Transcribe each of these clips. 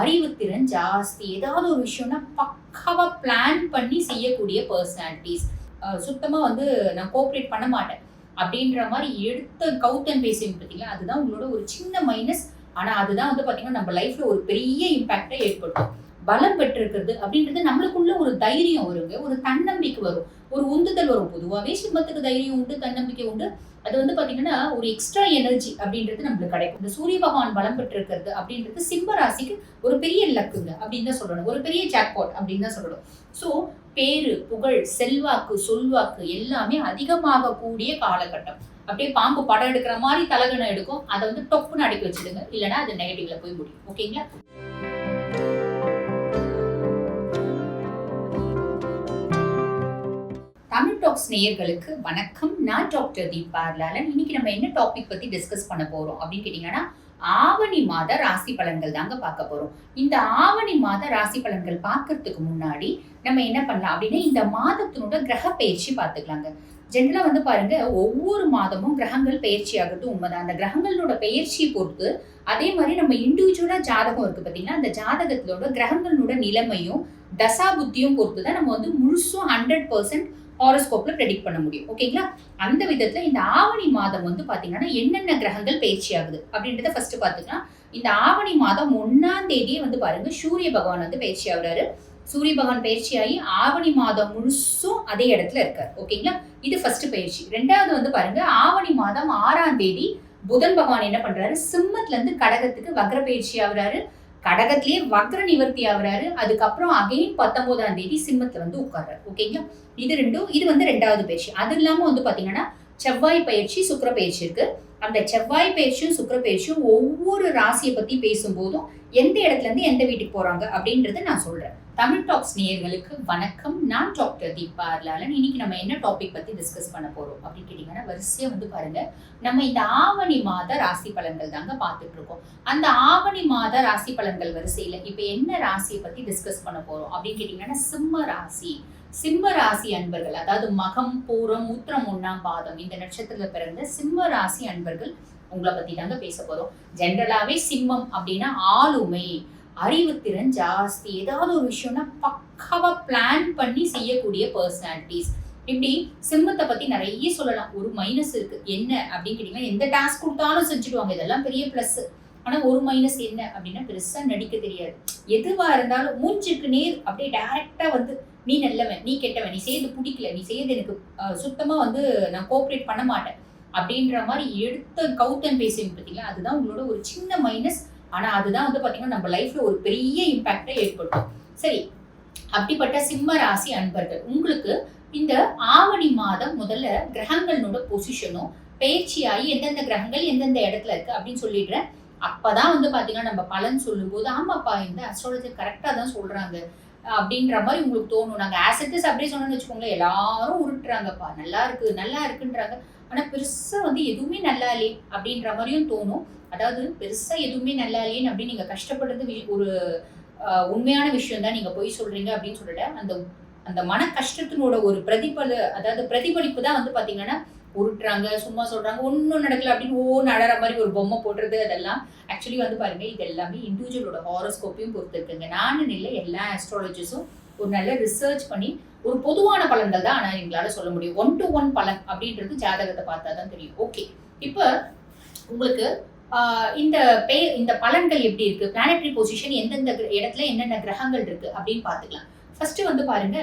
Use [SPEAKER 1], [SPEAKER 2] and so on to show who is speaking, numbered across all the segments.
[SPEAKER 1] அறிவுத்திறன் ஜாஸ்தி. ஏதாவது ஒரு விஷயம்னா பக்காவாக பிளான் பண்ணி செய்யக்கூடிய பர்சனாலிட்டிஸ் சுத்தமாக வந்து நான் கோஆப்ரேட் பண்ண மாட்டேன். அப்படின்ற மாதிரி எடுத்த கவுத்தன் பேசுவீங்க பார்த்தீங்களா? அதுதான் உங்களோட ஒரு சின்ன மைனஸ் ஆனால் அதுதான் வந்து பார்த்தீங்கன்னா நம்ம லைஃப்பில் ஒரு பெரிய இம்பேக்டை ஏற்படுத்தும். பலம் பெற்றிருக்கிறது அப்படின்றது நம்மளுக்குள்ள ஒரு தைரியம் வருங்க. ஒரு தன்னம்பிக்கை வரும். ஒரு உந்துதல் வரும் பொதுவாகவே சிம்மத்துக்கு தைரியம் உண்டு தன்னம்பிக்கை உண்டு. அது வந்து பார்த்தீங்கன்னா ஒரு எக்ஸ்ட்ரா எனர்ஜி அப்படின்றது நம்மளுக்கு கிடைக்கும். இந்த சூரிய பகவான் பலம் பெற்றிருக்கிறது அப்படின்றது சிம்ம ராசிக்கு ஒரு பெரிய லக்குங்க அப்படின்னு தான் சொல்லணும். ஒரு பெரிய ஜாக்பாட் அப்படின்னு தான் சொல்லணும். ஸோ பேரு புகழ் செல்வாக்கு சொல்வாக்கு எல்லாமே அதிகமாக கூடிய காலகட்டம். அப்படியே பாம்பு படம் எடுக்கிற மாதிரி தலகணம் எடுக்கும். அதை வந்து டொப்புன்னு அடிக்க வச்சிடுங்க. இல்லைன்னா அது நெகட்டிவ்ல போய் முடியும். ஓகேங்களா? டாக்ஸ் நேயர்களுக்கு வணக்கம். நான் டாக்டர் தீபா லாலன் இன்னைக்கு நம்ம என்ன டாபிக் பத்தி டிஸ்கஸ் பண்ண போறோம் அப்படின்னு கேட்டீங்கன்னா ஆவணி மாத ராசி பலன்கள் தாங்க பார்க்க போறோம். இந்த ஆவணி மாத ராசி பலன்கள் பார்க்கறதுக்கு முன்னாடி நம்ம என்ன பண்ணலாம் அப்படின்னா இந்த மாதத்தினோட கிரக பயிற்சி பார்த்துக்கலாங்க. ஜென்ரலா வந்து பாருங்க ஒவ்வொரு மாதமும் கிரகங்கள் பயிற்சி ஆகட்டும் உண்மைதான். அந்த கிரகங்களோட பயிற்சியை பொறுத்து அதே மாதிரி நம்ம இண்டிவிஜுவலா ஜாதகம் இருக்கு பார்த்தீங்கன்னா அந்த ஜாதகத்திலோட கிரகங்களோட நிலைமையும் தசா புத்தியும் பொறுத்து தான் நம்ம வந்து முழுசும் ஹண்ட்ரட் பர்சன்ட் ஹாரோஸ்கோப்ல ப்ரெடிக்ட் பண்ண முடியும். ஓகேங்களா அந்த விதத்துல இந்த ஆவணி மாதம் வந்து பாத்தீங்கன்னா என்னென்ன கிரகங்கள் பயிற்சி ஆகுது? அப்படின்றத ஃபர்ஸ்ட் பாத்துக்கலாம். இந்த ஆவணி மாதம் ஒன்னாம் தேதியே வந்து பாருங்க சூரிய பகவான் வந்து பயிற்சி ஆகுறாரு. சூரிய பகவான் பயிற்சி ஆகி ஆவணி மாதம் முழுசும் அதே இடத்துல இருக்கார். ஓகேங்களா இது ஃபர்ஸ்ட் பயிற்சி. ரெண்டாவது வந்து பாருங்க ஆவணி மாதம் ஆறாம் தேதி புதன் பகவான் என்ன பண்றாரு? சிம்மத்துல இருந்து கடகத்துக்கு வக்ர பயிற்சி ஆகுறாரு. கடகத்திலேயே வக்ர நிவர்த்தி ஆகுறாரு. அதுக்கப்புறம் அகைன் பத்தொன்பதாம் தேதி சிம்மத்துல வந்து உட்கார்றாரு. ஓகேங்களா இது ரெண்டும் இது வந்து ரெண்டாவது பயிற்சி. அது இல்லாம வந்து பாத்தீங்கன்னா செவ்வாய் பயிற்சி சுக்கர பயிற்சி இருக்கு. அந்த செவ்வாய் பயிற்சியும் சுக்கர பயிற்சியும் ஒவ்வொரு ராசியை பத்தி பேசும்போதும் எந்த இடத்துல இருந்து எந்த வீட்டுக்கு போறாங்க அப்படின்றத நான் சொல்றேன். தமிழ் டாக்ஸ் நேயர்களுக்கு வணக்கம். நான் டாக்டர் தீபா அர்லாலன். இன்னைக்கு நம்ம என்ன டாபிக் பத்தி டிஸ்கஸ் பண்ண போறோம் அப்படின்னு கேட்டீங்கன்னா வரிசையா வந்து பாருங்க. நம்ம இந்த ஆவணி மாத ராசி பலன்கள் தாங்க பார்த்துட்டு இருக்கோம். அந்த ஆவணி மாத ராசி பலன்கள் வரிசையில இப்ப என்ன ராசியை பத்தி டிஸ்கஸ் பண்ண போறோம் அப்படின்னு கேட்டீங்கன்னா சிம்ம ராசி. சிம்ம ராசி அன்பர்கள் அதாவது மகம் பூரம் உத்திரம் ஒண்ணாம் பாதம் இந்த நட்சத்திரத்துல பிறந்த சிம்ம ராசி அன்பர்கள் உங்களை பத்தி தாங்க பேச போறோம். ஜென்ரலாவே சிம்மம் அப்படின்னா ஆளுமை. அறிவுத்திறன் ஜாஸ்தி. ஏதாவது ஒரு விஷயம்னா பக்காவா பிளான் பண்ணி செய்யக்கூடிய பர்சனாலிட்டிஸ் இப்படி சிம்மத்தை பத்தி நிறைய சொல்லலாம். ஒரு மைனஸ் இருக்கு. என்ன அப்படின்னு கேட்டீங்கன்னா எந்த டாஸ்க் கொடுத்தாலும் செஞ்சுடுவாங்க. இதெல்லாம் பெரிய பிளஸ் ஆனா ஒரு மைனஸ் என்ன அப்படின்னா பெருசா நடிக்க தெரியாது. எதுவா இருந்தாலும் மூஞ்சுக்கு நேர் அப்படியே டைரக்டா வந்து நீ நல்லவன் நீ கெட்டவன் நீ செய்யறது பிடிக்கல நீ செய்யறது எனக்கு சுத்தமா வந்து நான் கோஆப்ரேட் பண்ண மாட்டேன். அப்படின்ற மாதிரி எடுத்த கவுத்தன் பேசுவீங்க பார்த்தீங்களா அதுதான் உங்களோட ஒரு சின்ன மைனஸ் ஆனா அதுதான் வந்து பாத்தீங்கன்னா நம்ம லைஃப்ல ஒரு பெரிய இம்பாக்டை ஏற்படுத்தும். சரி அப்படிப்பட்ட சிம்ம ராசி அன்பர்கள் உங்களுக்கு இந்த ஆவணி மாதம் முதல்ல கிரகங்களோட பொசிஷனும் பயிற்சியாகி எந்தெந்த கிரகங்கள் எந்தெந்த இடத்துல இருக்கு அப்படின்னு சொல்லிடுறேன். அப்பதான் வந்து பாத்தீங்கன்னா நம்ம பலன் சொல்லும்போது ஆமாப்பா இந்த அஸ்ட்ராலஜர் கரெக்டா தான் சொல்றாங்க அப்படின்ற மாதிரி உங்களுக்கு தோணும். நாங்க ஆசிட்டிஸ் அப்படியே சொன்னோம்னு வச்சுக்கோங்களேன் எல்லாரும் உருட்டுறாங்கப்பா. நல்லா இருக்கு நல்லா இருக்குன்றாங்க. ஆனால் பெருசாக வந்து எதுவுமே நல்லா இல்லையே அப்படின்ற மாதிரியும் தோணும். அதாவது பெருசாக எதுவுமே நல்லா இல்லையேன்னு அப்படின்னு நீங்கள் கஷ்டப்படுறது ஒரு உண்மையான விஷயம் தான் நீங்கள் போய் சொல்கிறீங்க அப்படின்னு சொல்லிட்டு அந்த அந்த மன கஷ்டத்தினோட ஒரு பிரதிபல அதாவது பிரதிபலிப்பு தான் வந்து பார்த்தீங்கன்னா உருட்டுறாங்க சும்மா சொல்கிறாங்க ஒன்றும் நடக்கல அப்படின்னு ஓ நடற மாதிரி ஒரு பொம்மை போடுறது அதெல்லாம். ஆக்சுவலி வந்து பாருங்கள் இது எல்லாமே இண்டிவிஜுவலோட ஹாரோஸ்கோப்பையும் பொறுத்து இருக்குங்க. நானும் இல்லை எல்லா ஆஸ்ட்ராலஜிஸும் ஒரு நல்ல ரிசர்ச் பண்ணி ஒரு பொதுவான பலன்கள் தான் ஆனால் எங்களால சொல்ல முடியும். ஒன் டு ஒன் பலன் அப்படின்றது ஜாதகத்தை பார்த்தா தான் தெரியும். ஓகே இப்போ உங்களுக்கு இந்த பே இந்த பலன்கள் எப்படி இருக்கு? பிளானட்ரி பொசிஷன் எந்தெந்த இடத்துல என்னென்ன கிரகங்கள் இருக்கு அப்படின்னு பார்த்துக்கலாம். ஃபர்ஸ்ட் வந்து பாருங்க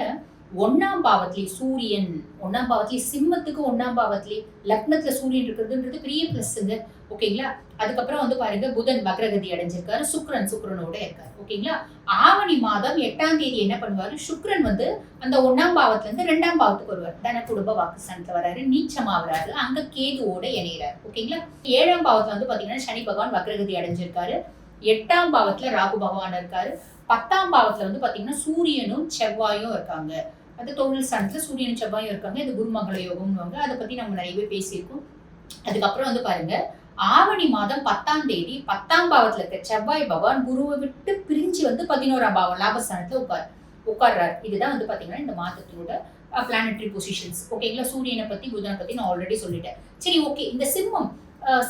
[SPEAKER 1] ஒன்னாம் பாவத்திலே சூரியன் ஒன்னாம் பாவத்திலே சிம்மத்துக்கு ஒன்னாம் பாவத்திலே லக்னத்துல சூரியன் இருக்கிறதுன்றது பெரிய பிளஸ்ங்க ஓகேங்களா? அதுக்கப்புறம் வந்து பாருங்க புதன் வக்ரகதி அடைஞ்சிருக்காரு சுக்ரன் சுக்ரனோட இருக்காரு. ஓகேங்களா? ஆவணி மாதம் எட்டாம் தேதி என்ன பண்ணுவாரு? சுக்ரன் வந்து அந்த ஒன்னாம் பாவத்துல இருந்து ரெண்டாம் பாவத்துக்கு வருவார். தன குடும்ப வாக்கு சனத்துல வராரு நீச்சமா வராரு அங்க கேதுவோட இணையிறாரு. ஓகேங்களா? ஏழாம் பாவத்துல வந்து பாத்தீங்கன்னா சனி பகவான் வக்ரகதி அடைஞ்சிருக்காரு. எட்டாம் பாவத்துல ராகு பகவான் இருக்காரு. பத்தாம் பாவத்துல வந்து பாத்தீங்கன்னா சூரியனும் செவ்வாயும் இருக்காங்க. அது தொழில் ஸ்தானத்துல சூரியனும் செவ்வாயும் இருக்காங்க. இது குருமங்கள யோகம்னுவாங்க. அதை பத்தி நம்ம நிறையவே பேசியிருக்கோம். அதுக்கப்புறம் வந்து பாருங்க ஆவணி மாதம் பத்தாம் தேதி பத்தாம் பாவத்துல இருக்க செவ்வாய் பகவான் குருவை விட்டு பிரிஞ்சு வந்து பதினோராம் பாவம் லாபஸ்தானத்துல உட்கார் உட்கார்றாரு. இதுதான் வந்து பாத்தீங்கன்னா இந்த மாதத்தோட பிளானட்ரி பொசிஷன்ஸ் ஓகேங்களா சூரியனை பத்தி புதனை பத்தி நான் ஆல்ரெடி சொல்லிட்டேன். சரி ஓகே இந்த சிம்மம்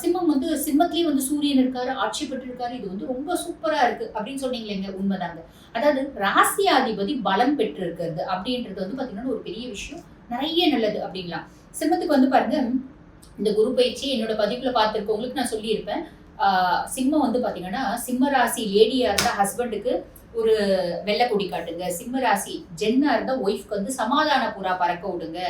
[SPEAKER 1] சிம்மம் வந்து சிம்மத்திலேயே வந்து சூரியன் இருக்காரு ஆட்சி பெற்று இருக்காரு இது வந்து ரொம்ப சூப்பரா இருக்கு அப்படின்னு சொன்னீங்களேங்க உண்மைதாங்க. அதாவது ராசியாதிபதி பலம் பெற்று இருக்கிறது அப்படின்றது வந்து பாத்தீங்கன்னா ஒரு பெரிய விஷயம். நிறைய நல்லது அப்படிங்களா சிம்மத்துக்கு வந்து பாருங்க இந்த குரு பயிற்சி என்னோட பதிவுல பார்த்துருக்கவங்களுக்கு நான் சொல்லியிருப்பேன். சிம்மம் வந்து பாத்தீங்கன்னா சிம்ம ராசி லேடியா இருந்தா ஹஸ்பண்டுக்கு ஒரு வெள்ளை கொடி காட்டுங்க. சிம்ம ராசி ஜென்னா இருந்தா ஒய்ஃப்க்கு வந்து சமாதான புறா பறக்க விடுங்க.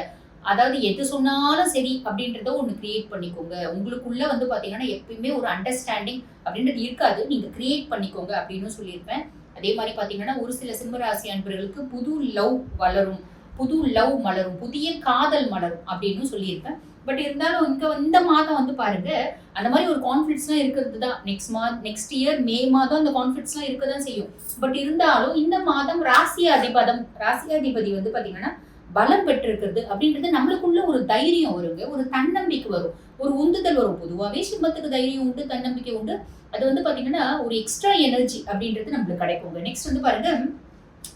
[SPEAKER 1] அதாவது எது சொன்னாலும் சரி அப்படின்றத ஒன்று கிரியேட் பண்ணிக்கோங்க. உங்களுக்குள்ள வந்து பார்த்தீங்கன்னா எப்பயுமே ஒரு அண்டர்ஸ்டாண்டிங் அப்படின்றது இருக்காது. நீங்கள் கிரியேட் பண்ணிக்கோங்க அப்படின்னு சொல்லியிருப்பேன். அதே மாதிரி பார்த்தீங்கன்னா ஒரு சில சிம்மராசி அன்பர்களுக்கு புது லவ் வளரும். புது லவ் மலரும். புதிய காதல் மலரும் அப்படின்னு சொல்லியிருப்பேன். பட் இருந்தாலும் இங்கே இந்த மாதம் வந்து பாருங்க அந்த மாதிரி ஒரு கான்ஃபிளிக்ஸ்லாம் இருக்கிறது தான். நெக்ஸ்ட் மாத் நெக்ஸ்ட் இயர் மே மாதம் அந்த கான்ஃபிளிக்ஸ்லாம் இருக்க தான் செய்யும். பட் இருந்தாலும் இந்த மாதம் ராசி அதிபதம் ராசி அதிபதி வந்து பார்த்தீங்கன்னா பலம் பெற்றிருக்கிறது அப்படின்றது நம்மளுக்குள்ள ஒரு தைரியம் வருங்க. ஒரு தன்னம்பிக்கை வரும். ஒரு உந்துதல் வரும். பொதுவாகவே சிம்மத்துக்கு தைரியம் உண்டு தன்னம்பிக்கை உண்டு. அது வந்து பார்த்தீங்கன்னா ஒரு எக்ஸ்ட்ரா எனர்ஜி அப்படின்றது நம்மளுக்கு கிடைக்குங்க. நெக்ஸ்ட் வந்து பாருங்க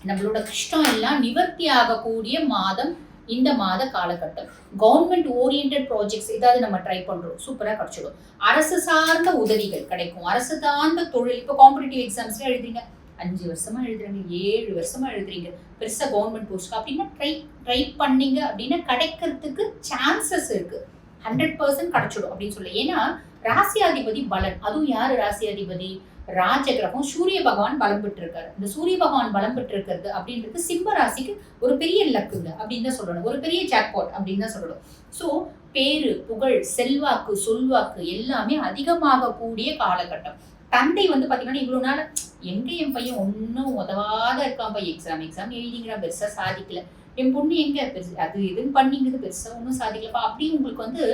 [SPEAKER 1] நம்மளோட கஷ்டம் எல்லாம் நிவர்த்தி ஆகக்கூடிய மாதம் இந்த மாத காலகட்டம். கவர்மெண்ட் ஓரியன்ட் ப்ராஜெக்ட்ஸ் ஏதாவது நம்ம ட்ரை பண்றோம். சூப்பரா கிடைச்சிடும். அரசு சார்ந்த உதவிகள் கிடைக்கும். அரசு சார்ந்த தொழில் இப்போ காம்படிட்டிவ் எக்ஸாம்ஸ்ல எழுதுறீங்க. அஞ்சு வருஷமா எழுதுறீங்க. ஏழு வருஷமா எழுதுறீங்க. பெருசா கவர்மெண்ட் போஸ்ட் அப்படின்னா ட்ரை ட்ரை பண்ணீங்க அப்படின்னா கிடைக்கிறதுக்கு சான்சஸ் இருக்கு. ஹண்ட்ரட் பர்சன்ட் கிடைச்சிடும் அப்படின்னு சொல்லி ஏன்னா ராசியாதிபதி பலன். அதுவும் யாரு ராசியாதிபதி? ராஜ கிரகம் சூரிய பகவான் பலம் பெற்றிருக்காரு. இந்த சூரிய பகவான் பலம் பெற்றிருக்கிறது அப்படின்றது சிம்ம ராசிக்கு ஒரு பெரிய லக்குங்க அப்படின்னு தான் சொல்லணும். ஒரு பெரிய ஜாக்பாட் அப்படின்னு தான் சொல்லணும். ஸோ பேரு புகழ் செல்வாக்கு சொல்வாக்கு எல்லாமே அதிகமாக கூடிய காலகட்டம். தந்தை வந்து பார்த்தீங்கன்னா இவ்வளோ நாள் எங்க என் பையன் ஒன்றும் உதவாத இருக்கான் பையன் எக்ஸாம் எக்ஸாம் எழுதிங்கிறான் பெருசாக சாதிக்கல. என் பொண்ணு எங்க? பெருசு அது இதுன்னு பண்ணிங்கிறது பெருசாக ஒன்றும் சாதிக்கலப்பா. அப்படி உங்களுக்கு வந்து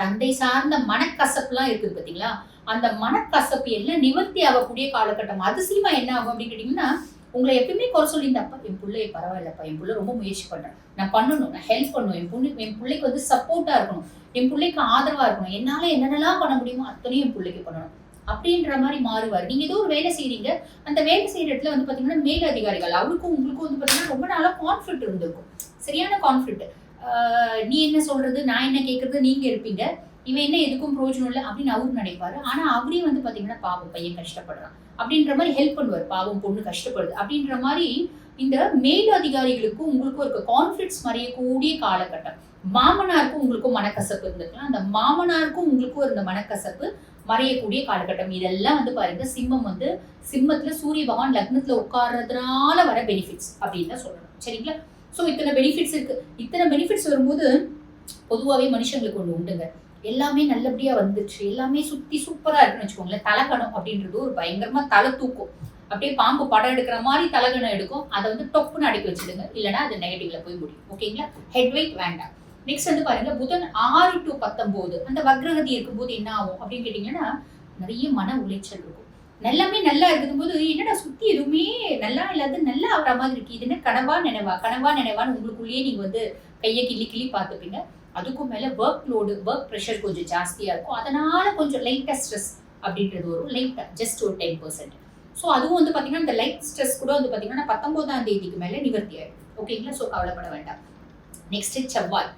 [SPEAKER 1] தந்தை சார்ந்த மனக்கசப்புலாம் இருக்குது பார்த்தீங்களா? அந்த மனக்கசப்பு எல்லாம் நிவர்த்தி ஆகக்கூடிய காலகட்டம்? அதிசயமா என்ன ஆகும் அப்படின்னு கேட்டிங்கன்னா உங்களை எப்பயுமே குறை சொல்லியிருந்தப்பா என் பிள்ளை பரவாயில்லப்பா என் பிள்ளை ரொம்ப முயற்சி பண்றேன். நான் பண்ணணும் நான் ஹெல்ப் பண்ணுவேன் என் பொண்ணு என் பிள்ளைக்கு வந்து சப்போர்ட்டா இருக்கணும். என் பிள்ளைக்கு ஆதரவா இருக்கணும். என்னால என்னென்னலாம் பண்ண முடியுமோ அத்தனையும் என் பிள்ளைக்கு பண்ணணும். அப்படின்ற மாதிரி மாறுவார். நீங்க ஏதோ ஒரு வேலை செய்கிறீங்க அந்த வேலை செய்யற இடத்துல வந்து பாத்தீங்கன்னா மேல் அதிகாரிகள் அவருக்கும் உங்களுக்கும் வந்து பாத்தீங்கன்னா ரொம்ப நாளா கான்ஃபிளிக் இருந்திருக்கும். சரியான கான்ஃபிளிக் நீ என்ன சொல்றது நான் என்ன கேட்கறது நீங்க இருப்பீங்க. இவன் என்ன எதுக்கும் பிரயோஜனம் இல்லை அப்படின்னு அவரும் நினைப்பாரு. ஆனா அவரே வந்து பாத்தீங்கன்னா பாவம் பையன் கஷ்டப்படுறான். அப்படின்ற மாதிரி ஹெல்ப் பண்ணுவார். பாவம் பொண்ணு கஷ்டப்படுது. அப்படின்ற மாதிரி இந்த மேல் அதிகாரிகளுக்கும் உங்களுக்கும் இருக்க கான்ஃபிளிக்ஸ் மறையக்கூடிய காலகட்டம். மாமனாருக்கும் உங்களுக்கும் மனக்கசப்பு இருந்திருக்கலாம். அந்த மாமனாருக்கும் உங்களுக்கும் இருந்த மனக்கசப்பு மறையக்கூடிய காலகட்டம். இதெல்லாம் வந்து பாருங்க சிம்மம் வந்து சிம்மத்துல சூரிய பகவான் லக்னத்துல உட்கார்றதுனால வர பெனிஃபிட்ஸ் அப்படின்னு தான் சொல்லணும். சரிங்களா? ஸோ இத்தனை பெனிஃபிட்ஸ் இருக்கு. இத்தனை பெனிஃபிட்ஸ் வரும்போது பொதுவாகவே மனுஷங்களுக்கு ஒன்று உண்டுங்க. எல்லாமே நல்லபடியாக வந்துச்சு. எல்லாமே சுற்றி சூப்பராக இருக்குன்னு வச்சுக்கோங்களேன். தலைக்கணம் அப்படின்றது ஒரு பயங்கரமாக தலை தூக்கும். அப்படியே பாம்பு படம் எடுக்கிற மாதிரி தலைகணம் எடுக்கும். அதை வந்து டொப்புன்னு அடிக்க வச்சிடுங்க. இல்லைன்னா அது நெகட்டிவ்ல போய் முடியும். ஓகேங்களா ஹெட் வெயிட் வேண்டாம். நெக்ஸ்ட் வந்து பாருங்க புதன் ஆறு டு பத்தொம்போது அந்த வக்ரகதி இருக்கும்போது என்ன ஆகும் அப்படின்னு கேட்டிங்கன்னா நிறைய மன உளைச்சல் இருக்கும். எல்லாமே நல்லா இருக்கும்போது என்னடா சுத்தி எதுவுமே நல்லா இல்லாத நல்லா ஆகிற மாதிரி இருக்கு. இது என்ன கனவா நினைவா? கனவா நினைவான்னு உங்களுக்குள்ளேயே நீங்க வந்து கையை கிள்ளி கிள்ளி பார்த்துப்பீங்க. அதுக்கும் மேல ஒர்க் லோடு ஒர்க் ப்ரெஷர் கொஞ்சம் ஜாஸ்தியா இருக்கும். அதனால கொஞ்சம் லைட்டா ஸ்ட்ரெஸ் அப்படின்றது வரும். லைட்டா ஜஸ்ட் ஒரு டென் பர்சன்ட் ஸோ அதுவும் வந்து பார்த்தீங்கன்னா இந்த லைட் ஸ்ட்ரெஸ் கூட வந்து பார்த்தீங்கன்னா பத்தொன்பதாம் தேதிக்கு மேலே நிவர்த்தி ஆயிடும். ஓகேங்களா ஸோ கவலைப்பட வேண்டாம். நெக்ஸ்ட் செவ்வாய்.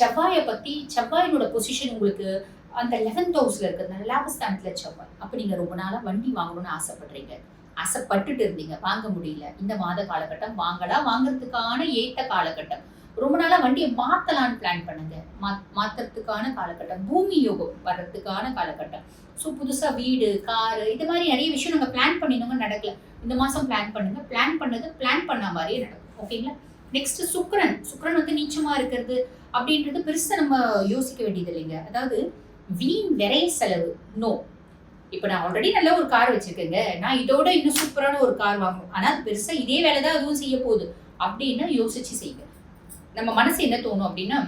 [SPEAKER 1] செவ்வாயை பற்றி செவ்வாயினோட பொசிஷன் உங்களுக்கு அந்த லெவன்த் ஹவுஸ்ல இருக்கிறதுனால லாபஸ்தானத்துல செவ்வாய் அப்போ நீங்கள் ரொம்ப நாளாக வண்டி வாங்கணும்னு ஆசைப்படுறீங்க. ஆசைப்பட்டுட்டு இருந்தீங்க. வாங்க முடியல. இந்த மாத காலகட்டம் வாங்கடா. வாங்குறதுக்கான ஏத்த காலகட்டம். ரொம்ப நாளாக வண்டியை மாற்றலான்னு பிளான் பண்ணுங்க. மா மாற்றுறதுக்கான காலகட்டம். பூமி யோகம் வர்றதுக்கான காலகட்டம். ஸோ புதுசாக வீடு காரு இது மாதிரி நிறைய விஷயம் நம்ம பிளான் பண்ணிருந்தோங்க நடக்கல. இந்த மாதம் பிளான் பண்ணுங்க. பிளான் பண்ணது பிளான் பண்ண மாதிரியே நடக்கும். ஓகேங்களா நெக்ஸ்ட் சுக்ரன் சுக்ரன் வந்து நீச்சமாக இருக்கிறது அப்படின்றது பெருசாக நம்ம யோசிக்க வேண்டியது இல்லைங்க அதாவது வீண் விரை செலவு. நோ இப்போ நான் ஆல்ரெடி நல்ல ஒரு கார் வச்சிருக்கேங்க. நான் இதோட இன்னும் சூப்பரான ஒரு கார் வாங்கணும். ஆனா அது பெருசா இதே வேலை தான் அதுவும் செய்ய போகுது. அப்படின்னு யோசிச்சு செய்யுங்க. நம்ம மனசு என்ன தோணும் அப்படின்னா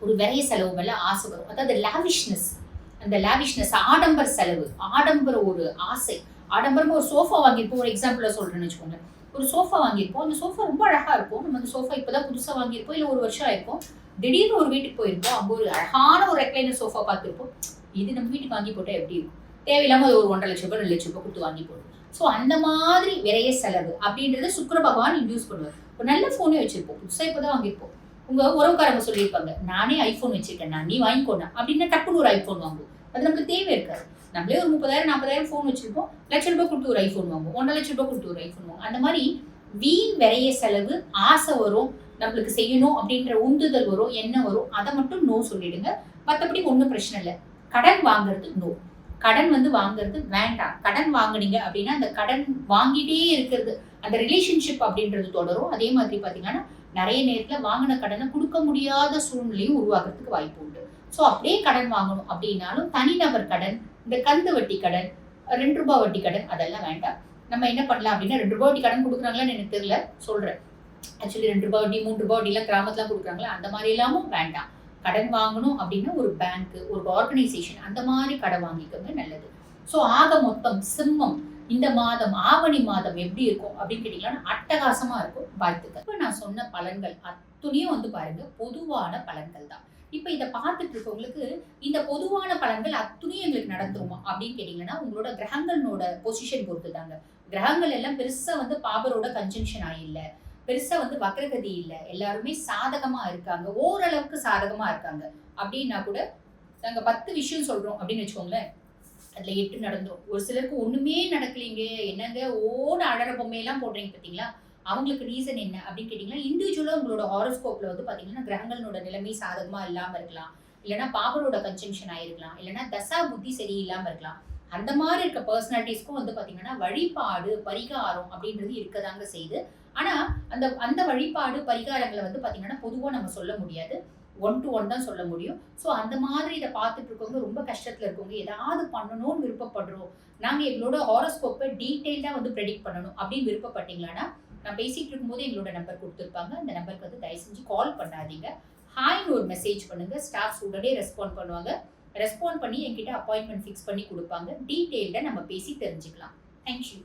[SPEAKER 1] ஒரு விரைய செலவு மேல ஆசை வரும். அதாவது லாவிஷ்னஸ் அந்த லாவிஷ்னஸ் ஆடம்பர செலவு. ஆடம்பர ஒரு ஆசை. ஆடம்பரமா ஒரு சோஃபா வாங்கியிருப்போம். ஒரு எக்ஸாம்பிள சொல்றேன்னு வச்சுக்கோங்க ஒரு சோஃபா வாங்கியிருப்போம். அந்த சோஃபா ரொம்ப அழகா இருக்கும். நம்ம அந்த சோஃபா இப்போதான் புதுசா வாங்கியிருப்போம். இல்லை ஒரு வருஷம் ஆயிருக்கும். திடீர்னு ஒரு வீட்டுக்கு போயிருப்போம் அங்க ஒரு அழகான ஒரு ரெக்லைனர் சோஃபா பார்த்துருப்போம். இது நம்ம வீட்டுக்கு வாங்கி போட்டால் எப்படி இருக்கும்? தேவையில்லாமல் அது ஒரு ஒன்றரை லட்சம் ரூபாய் ரெண்டு லட்சம் ரூபாய் கொடுத்து வாங்கி போடும் ஸோ அந்த மாதிரி விரைய செலவு அப்படின்றத சுக்கர பகவான் இன்டியூஸ் பண்ணுவார். ஒரு நல்ல ஃபோனே வச்சிருப்போம். புதுசாக இப்போ தான் வாங்கியிருப்போம். உங்க உறவுக்காரங்க சொல்லியிருப்பாங்க நானே ஐஃபோன் வச்சிருக்கேன் நான் நீ வாங்கிக்கோனா அப்படின்னா டக்குனு ஒரு ஐஃபோன் வாங்குவோம். அது நமக்கு தேவை இருக்காது. நம்மளே ஒரு முப்பதாயிரம் நாற்பதாயிரம் ஃபோன் வச்சிருப்போம். லட்ச ரூபாய் கொடுத்து ஒரு ஐஃபோன் வாங்குவோம். ஒன்றரை லட்ச ரூபாய் கொடுத்து ஒரு ஐஃபோன் வாங்குவோம். அந்த மாதிரி வீண் விரைய செலவு ஆசை வரும். நம்மளுக்கு செய்யணும் அப்படின்ற உந்துதல் வரும் என்ன வரும் அதை மட்டும் நோ சொல்லிடுங்க. மற்றபடி ஒன்றும் பிரச்சனை இல்லை. கடன் வாங்குறது நோ கடன் வந்து வாங்குறது வேண்டாம். கடன் வாங்குனீங்க அப்படின்னா அந்த கடன் வாங்கிட்டே இருக்கிறது அந்த ரிலேஷன்ஷிப் அப்படின்றது தொடரும். அதே மாதிரி பார்த்தீங்கன்னா நிறைய நேரத்தில் வாங்கின கடனை கொடுக்க முடியாத சூழ்நிலையும் உருவாகிறதுக்கு வாய்ப்பு உண்டு. ஸோ அப்படியே கடன் வாங்கணும் அப்படின்னாலும் தனிநபர் கடன் இந்த கந்து வட்டி கடன் ரெண்டு ரூபாய் வட்டி கடன் அதெல்லாம் வேண்டாம். நம்ம என்ன பண்ணலாம் அப்படின்னா ரெண்டு ரூபாய் வட்டி கடன் கொடுக்குறாங்களான்னு எனக்கு தெரியல சொல்கிறேன் ஆக்சுவலி ரெண்டு ரூபா வட்டி மூன்று ரூபா வட்டிலாம் கிராமத்துலாம் கொடுக்குறாங்களா அந்த மாதிரி எல்லாமும் வேண்டாம். கடன் வாங்கணும் அப்படின்னா ஒரு பேங்க் ஒரு ஆர்கனைசேஷன் அந்த மாதிரி கடன் வாங்கிக்கோங்க நல்லது. ஸோ ஆக மொத்தம் சிம்மம் இந்த மாதம் ஆவணி மாதம் எப்படி இருக்கும் அப்படின்னு கேட்டீங்கன்னா அட்டகாசமா இருக்கும். வாழ்த்துக்கள். இப்போ நான் சொன்ன பலன்கள் அத்துணையும் வந்து பாருங்க பொதுவான பலன்கள் தான். இப்போ இதை பார்த்துட்டு இருக்கவங்களுக்கு இந்த பொதுவான பலன்கள் அத்துணையும் எங்களுக்கு நடந்துருமா அப்படின்னு கேட்டீங்கன்னா உங்களோட கிரகங்களோட பொசிஷன் பொறுத்து தாங்க கிரகங்கள் எல்லாம் பெருசா வந்து பாபரோட கன்ஜங்ஷன் ஆயில்ல பெருசா வந்து வக்ரகதி இல்லை. எல்லாருமே சாதகமா இருக்காங்க. ஓரளவுக்கு சாதகமா இருக்காங்க. அப்படின்னா கூட நாங்க பத்து விஷயம் சொல்றோம் அப்படின்னு வச்சுக்கோங்களேன். அதுல எட்டு நடந்தோம். ஒரு சிலருக்கு ஒண்ணுமே நடக்கலைங்க. என்னங்க? ஓட அழற பொம்மையெல்லாம் போடுறீங்க பாத்தீங்களா? அவங்களுக்கு ரீசன் என்ன அப்படின்னு கேட்டீங்கன்னா இண்டிவிஜுவலா உங்களோட ஹாரோஸ்கோப்ல வந்து பாத்தீங்கன்னா கிரகங்களோட நிலைமை சாதகமா இல்லாம இருக்கலாம். இல்லைன்னா பாபரோட கன்ஜங்ஷன் ஆயிருக்கலாம். இல்லைன்னா தசா புத்தி சரியில்லாம இருக்கலாம். அந்த மாதிரி இருக்க பர்சனாலிட்டிஸ்க்கும் வந்து பாத்தீங்கன்னா வழிபாடு பரிகாரம் அப்படின்றது இருக்கதாங்க செய்து ஆனா அந்த அந்த வழிபாடு பரிகாரங்களை வந்து பாத்தீங்கன்னா பொதுவா நம்ம சொல்ல முடியாது. ஒன் டு ஒன் தான் சொல்ல முடியும். ஸோ அந்த மாதிரி இதை பார்த்துட்டு இருக்கவங்க ரொம்ப கஷ்டத்தில் இருக்கவங்க ஏதாவது பண்ணணும்னு விருப்பப்படுறோம். நாங்கள் எங்களோட ஹாரோஸ்கோப்பை டீட்டெயில்டாக வந்து ப்ரெடிக்ட் பண்ணணும் அப்படின்னு விருப்பப்பட்டீங்களான்னா நான் பேசிகிட்டு இருக்கும்போது எங்களோட நம்பர் கொடுத்துருப்பாங்க. அந்த நம்பருக்கு வந்து தயவு செஞ்சு கால் பண்ணாதீங்க ஹாய்னு ஒரு மெசேஜ் பண்ணுங்க. ஸ்டாஃப்ஸ் உடனே ரெஸ்பாண்ட் பண்ணுவாங்க. ரெஸ்பாண்ட் பண்ணி என்கிட்ட அப்பாயின்மெண்ட் ஃபிக்ஸ் பண்ணி கொடுப்பாங்க. டீட்டெயில்டாக நம்ம பேசி தெரிஞ்சுக்கலாம். தேங்க்யூ